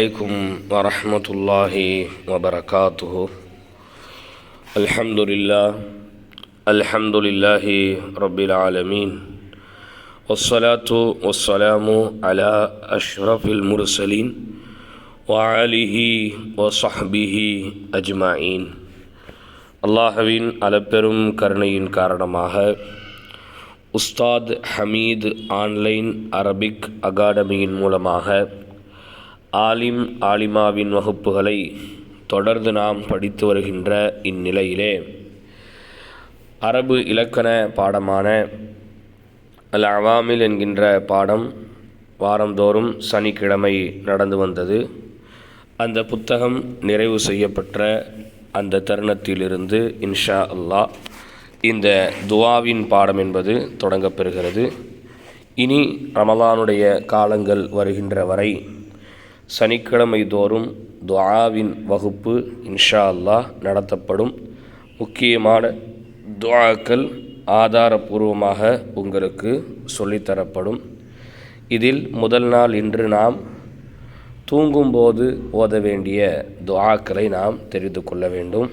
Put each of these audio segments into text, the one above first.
عليكم ورحمة الله وبركاته الحمد لله الحمد لله رب العالمين والصلاة والسلام على أشرف المرسلين وعليه وصحبه أجمعين அல்லாஹவின் அளப்பெரும் கருணையின் காரணமாக உஸ்தாத் ஹமீத் ஆன்லைன் அரபிக் அகாடமியின் மூலமாக ஆலிம் ஆலிமாவின் வகுப்புகளை தொடர்ந்து நாம் படித்து வருகின்ற இந்நிலையிலே அரபு இலக்கண பாடமான அல் அவாமில் என்கின்ற பாடம் வாரந்தோறும் சனிக்கிழமை நடந்து வந்தது. அந்த புத்தகம் நிறைவு செய்யப்பட்ட அந்த தருணத்திலிருந்து இன்ஷா அல்லாஹ் இந்த துவாவின் பாடம் என்பது தொடங்கப்பெறுகிறது இனி ரமலானுடைய காலங்கள் வருகின்ற வரை சனிக்கிழமை தோறும் துஆவின் வகுப்பு இன்ஷா அல்லாஹ் நடத்தப்படும். முக்கியமான துஆக்கள் ஆதாரபூர்வமாக உங்களுக்கு சொல்லித்தரப்படும். இதில் முதல் நாள் இன்று நாம் தூங்கும்போது ஓத வேண்டிய துஆக்களை நாம் தெரிந்து கொள்ள வேண்டும்.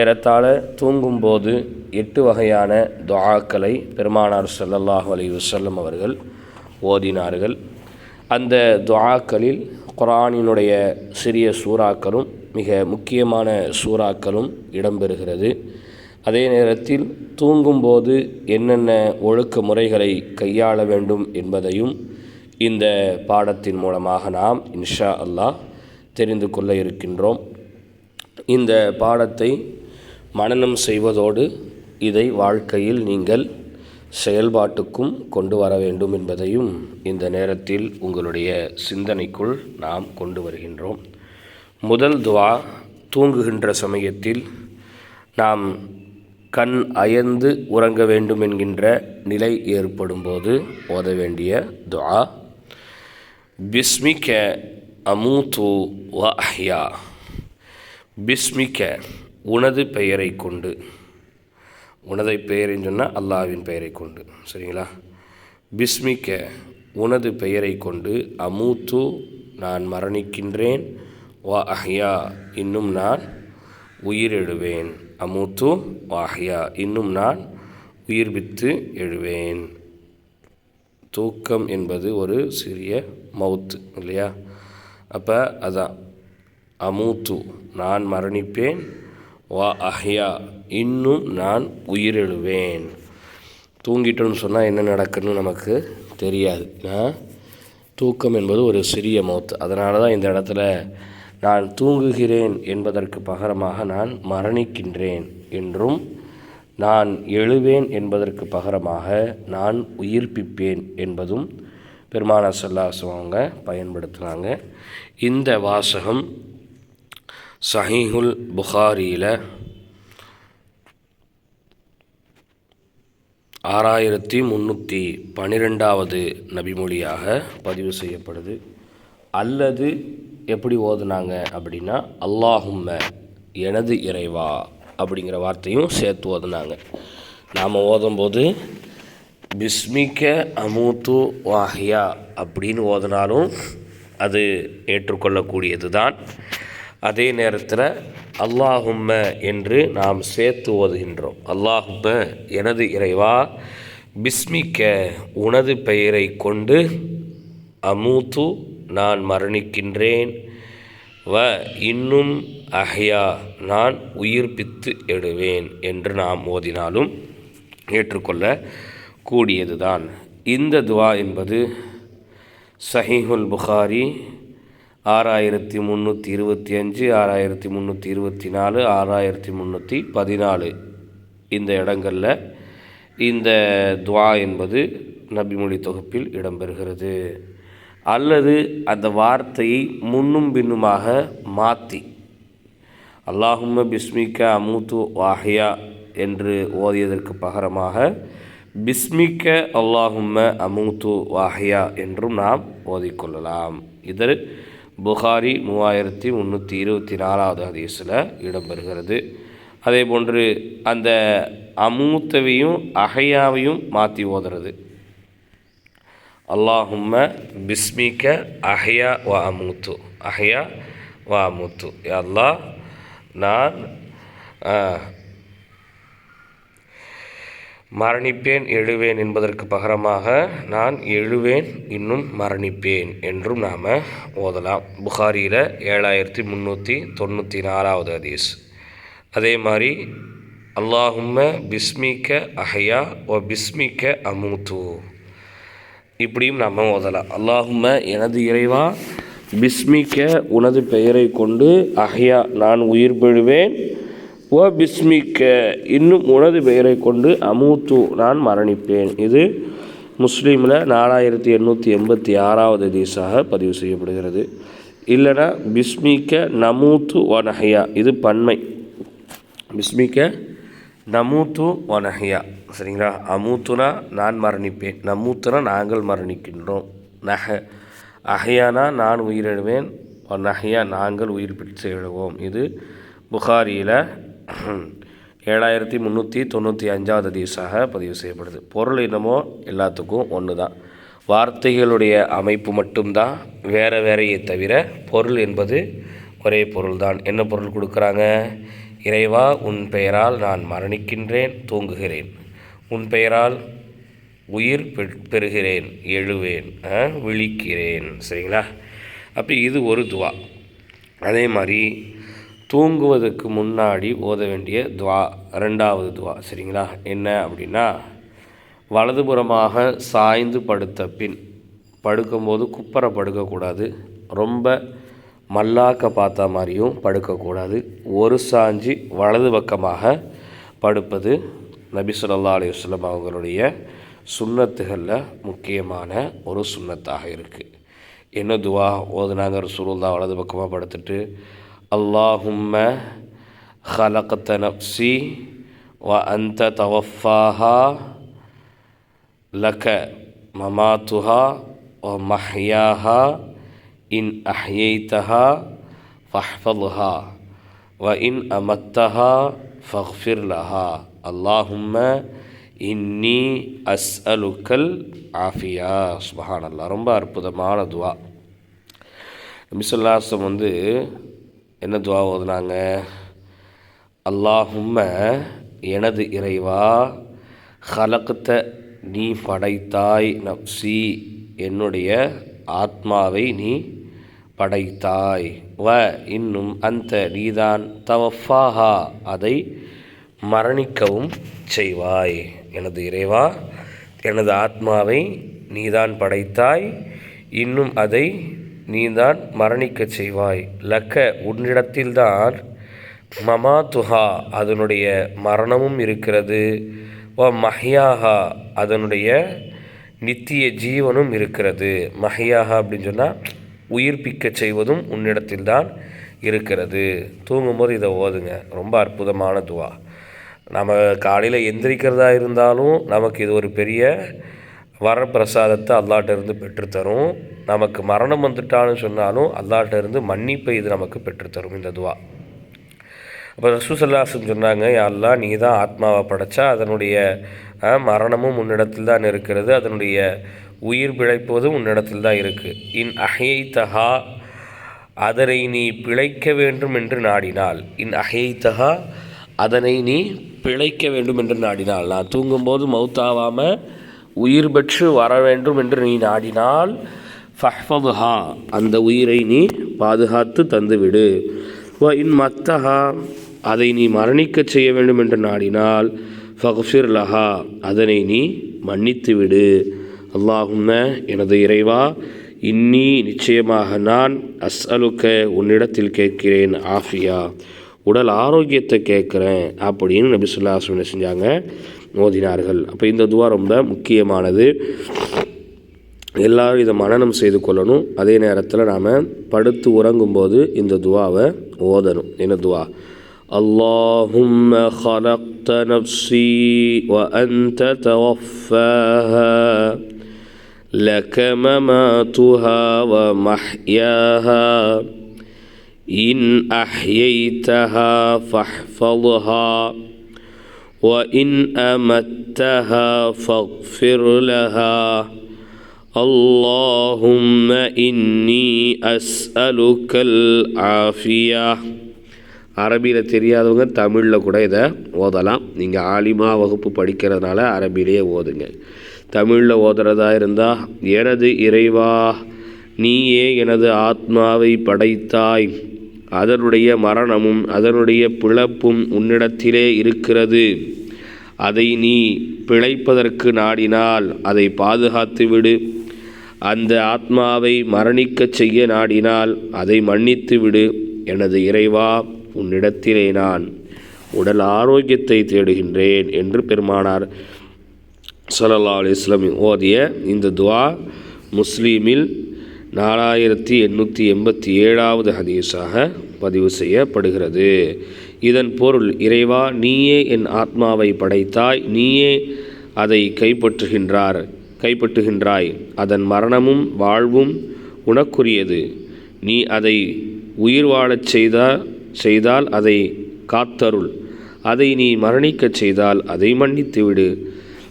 ஏறத்தாழ தூங்கும்போது எட்டு வகையான துஆக்களை பெருமானார் ஸல்லல்லாஹு அலி வசல்லம் அவர்கள் ஓதினார்கள். அந்த துஆக்களில் குரானினுடைய சிறிய சூறாக்களும் மிக முக்கியமான சூறாக்களும் இடம்பெறுகிறது. அதே நேரத்தில் தூங்கும்போது என்னென்ன ஒழுக்க முறைகளை கையாள வேண்டும் என்பதையும் இந்த பாடத்தின் மூலமாக நாம் இன்ஷா அல்லாஹ் தெரிந்து கொள்ள இருக்கின்றோம். இந்த பாடத்தை மனனம் செய்வதோடு இதை வாழ்க்கையில் நீங்கள் செயல்பாட்டுக்கும் கொண்டு வர வேண்டும் என்பதையும் இந்த நேரத்தில் உங்களுடைய சிந்தனைக்குள் நாம் கொண்டு வருகின்றோம். முதல் துவா தூங்குகின்ற சமயத்தில் நாம் கண் அயர்ந்து உறங்க வேண்டும் என்கின்ற நிலை ஏற்படும்போது ஓத வேண்டிய துவா. பிஸ்மிக்க அமூத்து வ அஹ்யா. பிஸ்மிக்க உனது பெயரை கொண்டு. உனதை பெயரின்னு சொன்னால் அல்லாவின் பெயரை கொண்டு. சரிங்களா? பிஸ்மிக்க உனது பெயரை கொண்டு அமூத்து நான் மரணிக்கின்றேன். வா அஹ்யா இன்னும் நான் உயிரெழுவேன். அமூத்து வாஹ்யா இன்னும் நான் உயிர்பித்து எழுவேன். தூக்கம் என்பது ஒரு சிறிய மவுத்து இல்லையா? அப்போ அதான் அமூத்து நான் மரணிப்பேன். வா அஹ்யா இன்னும் நான் உயிரிழுவேன். தூங்கிட்டோன்னு சொன்னால் என்ன நடக்குன்னு நமக்கு தெரியாது. தூக்கம் என்பது ஒரு சிறிய மௌத்து. அதனால தான் இந்த இடத்துல நான் தூங்குகிறேன் என்பதற்கு பகரமாக நான் மரணிக்கின்றேன் என்றும் நான் எழுவேன் என்பதற்கு பகரமாக நான் உயிர்ப்பிப்பேன் என்பதும் பெருமான சல்லாசம் அவங்க பயன்படுத்துகிறாங்க இந்த வாசகம் சஹீஹுல் புகாரியில் ஆறாயிரத்தி முந்நூற்றி பன்னிரெண்டாவது நபிமொழியாக பதிவு செய்யப்படுது. அல்லது எப்படி ஓதுனாங்க அப்படின்னா அல்லாஹும்ம எனது இறைவா அப்படிங்கிற வார்த்தையும் சேர்த்து ஓதுனாங்க. நாம் ஓதும்போது பிஸ்மிக்க அமூத்து வாஹியா அப்படின்னு ஓதினாலும் அது ஏற்றுக்கொள்ளக்கூடியது தான் அதே நேரத்தில் அல்லாஹும்ம என்று நாம் சேர்த்து ஓதுகின்றோம். அல்லாஹும்ம எனது இறைவா பிஸ்மிக்க உனது பெயரை கொண்டு அமூத்து நான் மரணிக்கின்றேன். வ இன்னும் அஹ்யா நான் உயிர்ப்பித்து எடுவேன் என்று நாம் ஓதினாலும் ஏற்றுக்கொள்ள கூடியதுதான். இந்த துவா என்பது சஹீஹுல் புகாரி ஆறாயிரத்தி முந்நூற்றி இருபத்தி அஞ்சு ஆறாயிரத்தி முந்நூற்றி இருபத்தி நாலு ஆறாயிரத்தி முந்நூற்றி பதினாலு. இந்த இடங்களில் இந்த துவா என்பது நபிமொழி தொகுப்பில் இடம்பெறுகிறது. அல்லது அந்த வார்த்தையை முன்னும் பின்னுமாக மாற்றி அல்லாஹும்ம பிஸ்மிகா அமூத்து வாஹியா என்று ஓதியதற்கு பகரமாக பிஸ்மிக்க அல்லாஹும்ம அமூத்து வாஹியா என்றும் நாம் ஓதிக்கொள்ளலாம் இது புகாரி மூவாயிரத்தி முந்நூற்றி இருபத்தி நாலாவது ஹதீஸில் இடம்பெறுகிறது. அதே போன்று அந்த அமூத்தவையும் அகையாவையும் மாற்றி ஓதுறது. அல்லாஹும்ம பிஸ்மிக்க அஹயா வா அமூத்து அஹயா வா அமூத்து. அல்லா நான் மரணிப்பேன் எழுவேன் என்பதற்கு பகரமாக நான் எழுவேன் இன்னும் மரணிப்பேன் என்றும் நாம் ஓதலாம். புகாரியில் ஏழாயிரத்தி முந்நூற்றி தொண்ணூற்றி நாலாவது ஹதீஸ். அதே மாதிரி அல்லாஹும்ம பிஸ்மிக்க அஹையா ஓ பிஸ்மிக்க அமூத்து. இப்படியும் நாம் ஓதலாம். அல்லாஹும்ம எனது இறைவா பிஸ்மிக்க உனது பெயரை கொண்டு அஹ்யா நான் உயிர் பெழுவேன் ஓ பிஸ்மிக்க இன்னும் உனது பெயரை கொண்டு அமூத்து நான் மரணிப்பேன். இது முஸ்லீமில் நாலாயிரத்தி எண்ணூற்றி எண்பத்தி ஆறாவது தீஸாக பதிவு செய்யப்படுகிறது. இல்லைனா பிஸ்மிக்க நமூத்து வனஹையா இது பன்மை. பிஸ்மிக்க நமூத்து வனஹையா சரிங்களா? அமூத்துனா நான் மரணிப்பேன். நமூத்துனா நாங்கள் மரணிக்கின்றோம். நஹ. அஹையானா நான் உயிரிடுவேன் நஹையா நாங்கள் உயிர் பிடித்து எழுவோம். இது புகாரியில் ஏழாயிரத்தி முந்நூற்றி தொண்ணூற்றி அஞ்சாவது தீஸாக பதிவு செய்யப்படுது. பொருள் என்னமோ எல்லாத்துக்கும் ஒன்று தான் வார்த்தைகளுடைய அமைப்பு மட்டும்தான் வேறு வேறையே தவிர பொருள் என்பது ஒரே பொருள் தான் என்ன பொருள் கொடுக்குறாங்க? இறைவா உன் பெயரால் நான் மரணிக்கின்றேன் தூங்குகிறேன். உன் பெயரால் உயிர் பெறுகிறேன் எழுவேன் விழிக்கிறேன். சரிங்களா? அப்போ இது ஒரு துவா. அதே மாதிரி தூங்குவதற்கு முன்னாடி ஓத வேண்டிய துவா ரெண்டாவது துவா சரிங்களா? என்ன அப்படின்னா வலதுபுறமாக சாய்ந்து படுத்த பின் படுக்கும்போது குப்பரை படுக்கக்கூடாது. ரொம்ப மல்லாக்க பார்த்த மாதிரியும் படுக்கக்கூடாது. ஒரு சாஞ்சி வலது பக்கமாக படுப்பது நபி சொல்லா அவங்களுடைய சுண்ணத்துகளில் முக்கியமான ஒரு சுண்ணத்தாக இருக்குது என்ன துவா? ஓதுனாங்க ரசூலுல்லா வலது பக்கமாக படுத்துட்டு அல்லாஹும்ம خلقت نفسي وأنت توفاها لك مماتها ومحياها إن أحييتها فاحفظها وإن أمتها فاغفر لها اللهم இன்னி அஸ் அலுக்கல் ஆஃபியா சுபஹான் அல்லா ரொம்ப அற்புதமான துவா நபிசுல்லாசம் வந்து என்ன துவா ஓதுனாங்க? அல்லாஹும்ம எனது இறைவா ஹலக்கத்த நீ படைத்தாய் நப்சி என்னுடைய ஆத்மாவை நீ படைத்தாய். வ இன்னும் அந்த நீதான் தவஃபாஹா அதை மரணிக்கவும் செய்வாய். எனது இறைவா எனது ஆத்மாவை நீதான் படைத்தாய் இன்னும் அதை நீதான் மரணிக்கச் செய்வாய். லக்க உன்னிடத்தில்தான் மமா துஹா அதனுடைய மரணமும் இருக்கிறது. வ மஹியாஹா அதனுடைய நித்திய ஜீவனும் இருக்கிறது. மஹியாஹா அப்படின்னு சொன்னால் உயிர்ப்பிக்க செய்வதும் உன்னிடத்தில்தான் இருக்கிறது. தூங்கும்போது இதை ஓதுங்க. ரொம்ப அற்புதமான துவா. நம்ம காலையில் எந்திரிக்கிறதா இருந்தாலும் நமக்கு இது ஒரு பெரிய வரப்பிரசாதத்தை அல்லாட்டிருந்து பெற்றுத்தரும். நமக்கு மரணம் வந்துட்டான்னு சொன்னாலும் அல்லாட்டிருந்து மன்னிப்பை இது நமக்கு பெற்றுத்தரும் இந்த துவா. அப்போ ரசூசல்லாசன் சொன்னாங்க யாரெல்லாம் நீ தான் ஆத்மாவை படைச்சா அதனுடைய மரணமும் உன்னிடத்தில் தான் இருக்கிறது. அதனுடைய உயிர் பிழைப்பதும் உன்னிடத்தில் தான் இருக்குது இன் அஹை தஹா அதனை நீ பிழைக்க வேண்டும் என்று நாடினால். இன் அஹை தஹா அதனை நீ பிழைக்க வேண்டும் என்று நாடினால். நான் தூங்கும்போது மௌத்தாவாமல் உயிர் பெற்று வர வேண்டும் என்று நீ நாடினால் ஃபஹ்ஃபதுஹா. அந்த உயிரை நீ பாதுகாத்து தந்துவிடு. வ இன் மத்தஹா அதை நீ மரணிக்க செய்ய வேண்டும் என்று நாடினால் ஃபக்ஃபிர் லஹா அதனை நீ மன்னித்து விடு அல்லாஹும்ம எனது இறைவா இன்னி நிச்சயமாக நான் அஸ்அலுக்க உன்னிடத்தில் கேட்கிறேன் ஆஃபியா. உடல் ஆரோக்கியத்தை கேட்குறேன் அப்படின்னு நபி என்ன செஞ்சாங்க? மோதினார்கள் அப்போ இந்த துவா ரொம்ப முக்கியமானது எல்லாரும் இதை மனநம் செய்து கொள்ளணும் அதே நேரத்தில் நாம் படுத்து உறங்கும்போது இந்த துவாவை ஓதணும் என்ன துவா اللهم خلقت نفسي وأنت توفاها لك مماتها ومحياها إن أحييتها فاحفظها وإن أمتها فاغفر لها اللهم إني أسألك العافية அரபியில் தெரியாதவங்க தமிழில் கூட இதை ஓதலாம் நீங்கள் ஆலிமா வகுப்பு படிக்கிறதுனால அரபிலேயே ஓதுங்க தமிழில் ஓதுறதா இருந்தால் எனது இறைவா நீயே எனது ஆத்மாவை படைத்தாய் அதனுடைய மரணமும் அதனுடைய பிளப்பும் உன்னிடத்திலே இருக்கிறது அதை நீ பிழைப்பதற்கு நாடினால் அதை பாதுகாத்து விடு அந்த ஆத்மாவை மரணிக்கச் செய்ய நாடினால் அதை மன்னித்து விடு எனது இறைவா உன்னிடத்திலே நான் உடல் ஆரோக்கியத்தை தேடுகின்றேன் என்று பெருமானார் சல்லா அலிஸ்லாம் ஓதிய இந்த துவா முஸ்லீமில் நாலாயிரத்தி எண்ணூற்றி எண்பத்தி ஏழாவது ஹதீஸாக பதிவு செய்யப்படுகிறது. இதன் பொருள் இறைவா நீயே என் ஆத்மாவை படைத்தாய் நீயே அதை கைப்பற்றுகின்றார் கைப்பற்றுகின்றாய். அதன் மரணமும் வாழ்வும் உனக்குரியது. நீ அதை உயிர் வாழச் செய்தால் செய்தால் அதை காத்தருள். அதை நீ மரணிக்கச் செய்தால் அதை மன்னித்து விடு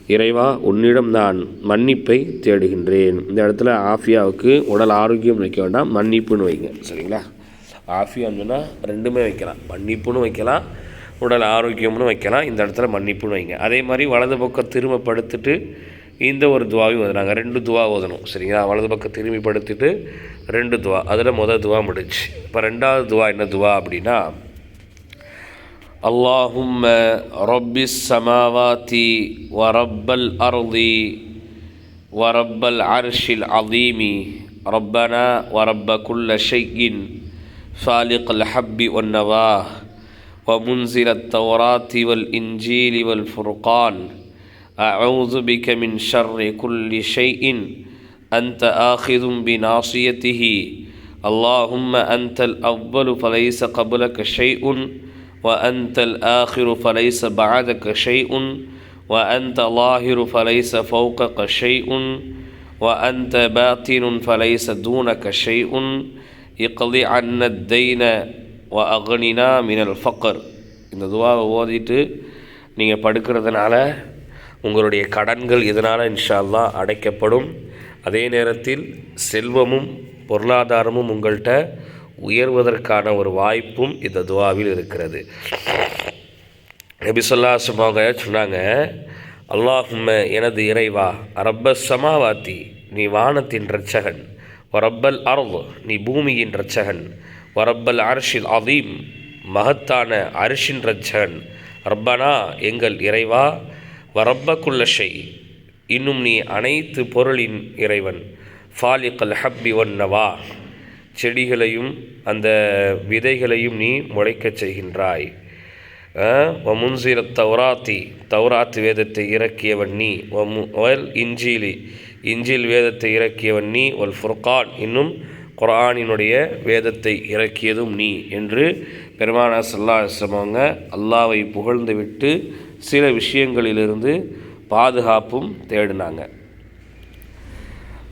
இறைவா உன்னிடம் நான் மன்னிப்பை தேடுகின்றேன். இந்த இடத்துல ஆஃபியாவுக்கு உடல் ஆரோக்கியம் வைக்க வேண்டாம் மன்னிப்புன்னு வைங்க. சரிங்களா? ஆஃபியான்னு சொன்னால் ரெண்டுமே வைக்கலாம் மன்னிப்புன்னு வைக்கலாம் உடல் ஆரோக்கியம்னு வைக்கலாம் இந்த இடத்துல மன்னிப்புன்னு வைங்க அதே மாதிரி வலது பக்கம் திரும்ப படுத்துட்டு இந்த ஒரு துவாவையும் ஓதுனாங்க ரெண்டு துவா ஓதணும் சரிங்களா வலது பக்கம் திரும்பி படுத்துட்டு ரெண்டு துவா அதில் முதல் துவா முடிச்சு இப்போ ரெண்டாவது துவா என்ன துவா அப்படின்னா اللهم رب السماوات ورب الأرض ورب العرش العظيم ربنا ورب كل شيء فالق الحب والنواه ومنزل التوراة والإنجيل والفرقان. أعوذ بك من شر كل شيء. أنت آخذ بناصيته. اللهم أنت الأول فليس قبلك شيء وأنت الآخر فليس بعدك شيء وأنت ظاهر فليس فوقك شيء وأنت باطن فليس دونك شيء. இக்கலி அன்ன தெய்ன வ அகனினா மினல் ஃபக்கர் இந்த துவாவை ஓதிட்டு நீங்கள் படுக்கிறதுனால உங்களுடைய கடன்கள் இதனால் இன்ஷால்லா அடைக்கப்படும். அதே நேரத்தில் செல்வமும் பொருளாதாரமும் உங்கள்கிட்ட உயர்வதற்கான ஒரு வாய்ப்பும் இந்த துவாவில் இருக்கிறது. நபிசல்லா சுமாங்க சொன்னாங்க அல்லாஹும்ம எனது இறைவா அரப்ப சமாவாத்தி நீ வானத்தின் இரட்சகன். வரப்பல் அர்வ் நீ பூமியின் இரட்சகன். வரப்பல் அரிஷில் அதீம் மகத்தான அரிஷின் இரட்சகன். ரப்பனா எங்கள் இறைவா வரப்பக்குள்ளஷை ஷெய் இன்னும் நீ அனைத்து பொருளின் இறைவன். ஃபாலிக்கல் ஹப்பி ஒன்னவா செடிகளையும் அந்த விதைகளையும் நீ முளைக்கச் செய்கின்றாய். முன்சீர தௌராத்தி தௌராத் வேதத்தை இறக்கியவன் நீ. ஒல் இஞ்சிலி இஞ்சில் வேதத்தை இறக்கியவன் நீ ஒல் ஃபுர்கான் இன்னும் குரானினுடைய வேதத்தை இறக்கியதும் நீ என்று பெருமானா சல்லா அவங்க அல்லாவை புகழ்ந்து விட்டு சில விஷயங்களிலிருந்து பாதுகாப்பும் தேடினாங்க.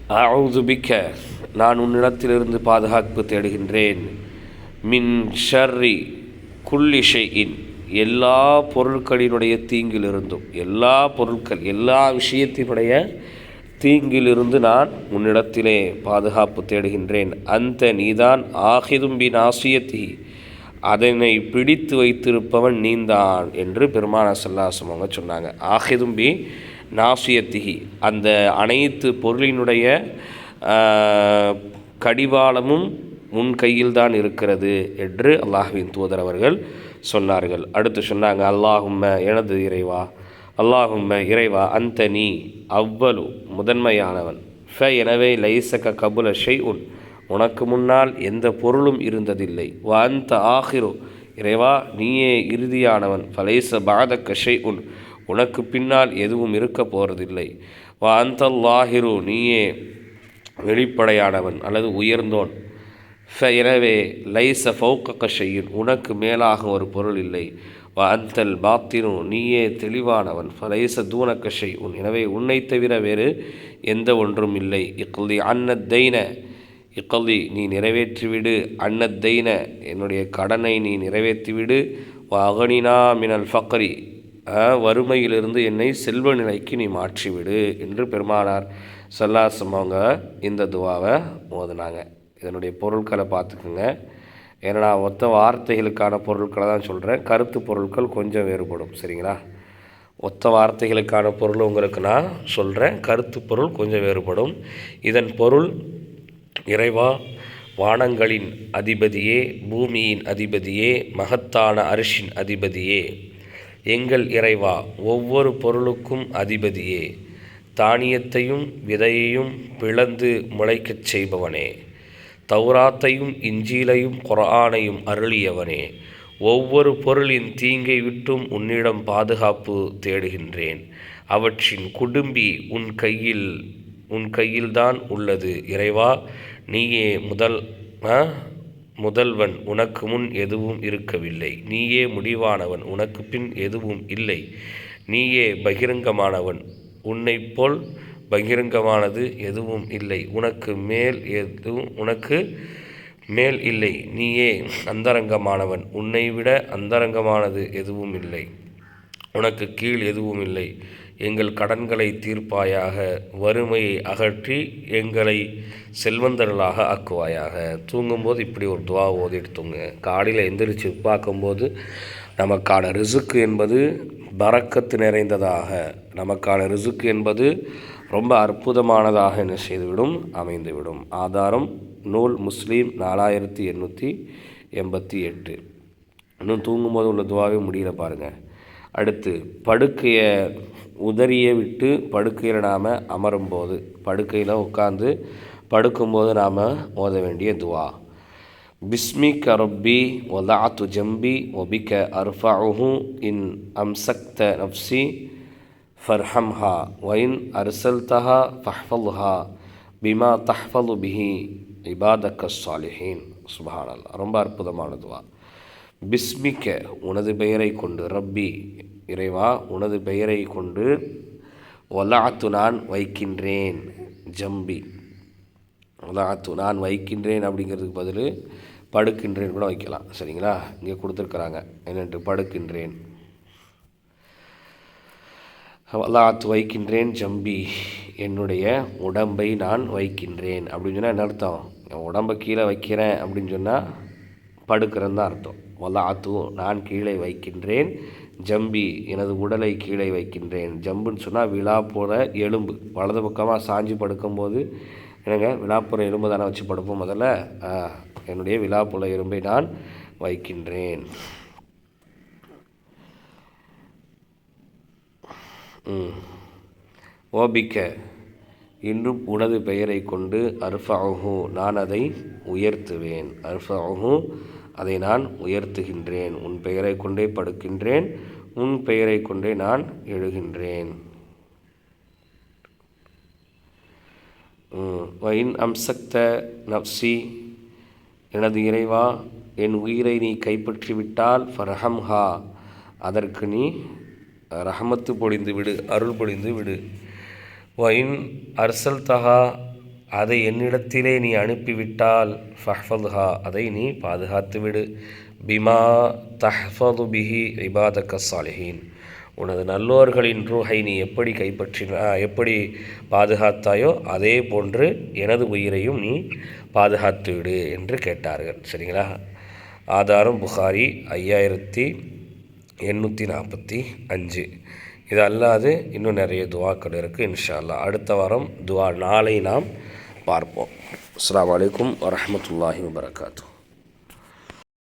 அவுதுபிக்க நான் உன்னிடத்திலிருந்து பாதுகாப்பு தேடுகின்றேன். மின் ஷர்ரி குல்லிஷையின் எல்லா பொருட்களினுடைய தீங்கிலிருந்தும் எல்லா பொருட்கள் எல்லா விஷயத்தினுடைய தீங்கிலிருந்து நான் உன்னிடத்திலே பாதுகாப்பு தேடுகின்றேன். அந்த நீதான் ஆகிதும்பி நாசியத்தி அதனை பிடித்து வைத்திருப்பவன் நீந்தான் என்று பெருமான சல்லாசம் அவங்க சொன்னாங்க. ஆகிதும்பி நாசியத்திகி அந்த அனைத்து பொருளினுடைய கடிவாளமும் உன் கையில் தான் இருக்கிறது என்று அல்லாஹுவின் தூதர் அவர்கள் சொன்னார்கள். அடுத்து சொன்னாங்க அல்லாஹும்ம எனது இறைவா அல்லாஹும்ம இறைவா அந்த நீ அவ்வளு முதன்மையானவன். ஃப எனவே லைசக கபுல ஷெய் உன் உனக்கு முன்னால் எந்த பொருளும் இருந்ததில்லை. வ அந்த ஆஹிரு இறைவா நீயே இறுதியானவன். ஃபலைச பாதக்க ஷெய் உன் உனக்கு பின்னால் எதுவும் இருக்க போகிறதில்லை வ அந்த லாஹிரு நீயே வெளிப்படையானவன் அல்லது உயர்ந்தோன். ஃப எனவே லைச ஃபௌக்க ஷெய்யின் உனக்கு மேலாக ஒரு பொருள் இல்லை. வ அந்தல் பாத்தினு நீயே தெளிவானவன். ஃபலைச தூனக்கஷை உன் எனவே உன்னை தவிர வேறு எந்த ஒன்றும் இல்லை. இக்கல்தி அன்னத்தைன இக்கல்தி நீ நிறைவேற்றிவிடு. அன்னத்தைன என்னுடைய கடனை நீ நிறைவேற்றிவிடு. வ அகனினா மினல் ஃபக்கரி வறுமையிலிருந்து என்னை செல்வ நிலைக்கு நீ மாற்றிவிடு என்று பெருமானார் சல்லாசம் அவங்க இந்த துவாவை ஓதுனாங்க. இதனுடைய பொருட்களை பார்த்துக்குங்க. ஏன்னா நான் ஒத்த வார்த்தைகளுக்கான பொருட்களை தான் சொல்கிறேன் கருத்து பொருட்கள் கொஞ்சம் வேறுபடும். சரிங்களா? ஒத்த வார்த்தைகளுக்கான பொருள் உங்களுக்கு நான் சொல்கிறேன் கருத்து பொருள் கொஞ்சம் வேறுபடும். இதன் பொருள் இறைவா வானங்களின் அதிபதியே பூமியின் அதிபதியே மகத்தான அரிசின் அதிபதியே. எங்கள் இறைவா ஒவ்வொரு பொருளுக்கும் அதிபதியே. தானியத்தையும் விதையையும் பிளந்து முளைக்கச் செய்பவனே. தௌராத்தையும் இஞ்சீலையும் குரானையும் அருளியவனே. ஒவ்வொரு பொருளின் தீங்கை விட்டும் உன்னிடம் பாதுகாப்பு தேடுகின்றேன். அவற்றின் குடும்பி உன் கையில் உன் கையில்தான் உள்ளது. இறைவா நீயே முதல் முதல்வன் உனக்கு முன் எதுவும் இருக்கவில்லை. நீயே முடிவானவன் உனக்கு பின் எதுவும் இல்லை. நீயே பகிரங்கமானவன் உன்னை போல் பகிரங்கமானது எதுவும் இல்லை. உனக்கு மேல் எதுவும் உனக்கு மேல் இல்லை. நீயே அந்தரங்கமானவன். உன்னை விட அந்தரங்கமானது எதுவும் இல்லை. உனக்கு கீழ் எதுவும் இல்லை. எங்கள் கடன்களை தீர்ப்பாயாக வறுமையை அகற்றி எங்களை செல்வந்தர்களாக ஆக்குவாயாக. தூங்கும்போது இப்படி ஒரு துவா ஓதிட்டு தூங்க. காலையில் எந்திரிச்சு பார்க்கும்போது நமக்கான ரிசுக்கு என்பது பறக்கத்து நிறைந்ததாக. நமக்கான ரிசுக்கு என்பது ரொம்ப அற்புதமானதாக என்ன செய்துவிடும்? அமைந்துவிடும். ஆதாரம் நூல் முஸ்லீம் நாலாயிரத்தி எண்ணூற்றி எண்பத்தி எட்டு. இன்னும் தூங்கும்போது உள்ள துவாவே முடியல பாருங்கள் அடுத்து படுக்கையை உதறியை விட்டு படுக்கையில் நாம் அமரும்போது படுக்கையில் உட்காந்து படுக்கும்போது நாம் ஓத வேண்டிய துவா. பிஸ்மிக் ரப்பி ஒதாத்து ஜம்பி ஒபிக்க அர்ஃபாஹு இன் அம்சக்த நப்சி ஃபர்ஹம்ஹா ஒயின் அர்சல்தஹா ஃபஹ்ஃபல்ஹா பிமா தஹ்ஃபலு பிஹி இபாதக்க சாலிஹீன் சுபானல் ரொம்ப அற்புதமானதுவா பிஸ்மிக்க உனது பெயரை கொண்டு ரப்பி இறைவா உனது பெயரை கொண்டு ஒலாத்து நான் வைக்கின்றேன். ஜம்பி. ஒலாத்து நான் வைக்கின்றேன் அப்படிங்கிறதுக்கு பதில் படுக்கின்றேன் கூட வைக்கலாம். சரிங்களா? இங்கே கொடுத்துருக்குறாங்க. என்னென்று? படுக்கின்றேன். வல்லாத்து வைக்கின்றேன் ஜம்பி. என்னுடைய உடம்பை நான் வைக்கின்றேன். அப்படின்னு சொன்னால் என்ன அர்த்தம்? என் உடம்பை கீழே வைக்கிறேன் அப்படின்னு சொன்னால் படுக்கிறேன்னு தான் அர்த்தம். வல்லாத்து நான் கீழே வைக்கின்றேன் ஜம்பி எனது உடலை கீழே வைக்கின்றேன். ஜம்புன்னு சொன்னால் விழா போகிற எலும்பு. வலது பக்கமாக சாஞ்சி படுக்கும்போது என்னங்க விழாப்புற எலும்பு தானே வச்சு படுப்போம் முதல்ல? என்னுடைய விழாப்புல எலும்பை நான் வைக்கின்றேன். ஓபிக்க இன்றும் உனது பெயரை கொண்டு அர்ஃபாஹு நான் அதை உயர்த்துவேன். அர்ஃபாஹு அதை நான் உயர்த்துகின்றேன். உன் பெயரை கொண்டே படுக்கின்றேன் உன் பெயரை கொண்டே நான் எழுகின்றேன். வைன் அம்சக்த நப்சி எனது இறைவா என் உயிரை நீ கைப்பற்றிவிட்டால் ஃபர்ஹம்ஹா அதற்கு நீ ரஹமத்து பொழிந்து விடு அருள் பொழிந்து விடு. வைன் அர்சல் தஹா அதை என்னிடத்திலே நீ அனுப்பிவிட்டால் ஃபஹ்ஃபதுஹா அதை நீ பாதுகாத்து விடு. பிமா தஹ்ஃபது பிஹி இபாதக்க சாலிஹீன். உனது நல்லோர்களின் ரூஹை நீ எப்படி கைப்பற்றினா எப்படி பாதுகாத்தாயோ அதே போன்று எனது உயிரையும் நீ பாதுகாத்து விடு என்று கேட்டார்கள். சரிங்களா? ஆதாரம் புகாரி ஐயாயிரத்தி எண்ணூற்றி நாற்பத்தி அஞ்சு. இது அல்லாது இன்னும் நிறைய துவாக்கள் இருக்குது இன்ஷா அல்லா அடுத்த வாரம் துவா நாளை நாம் பார்ப்போம். அஸ்லாம் வலைக்கம் வரமத்துல்லாஹி வபரகாத்தூ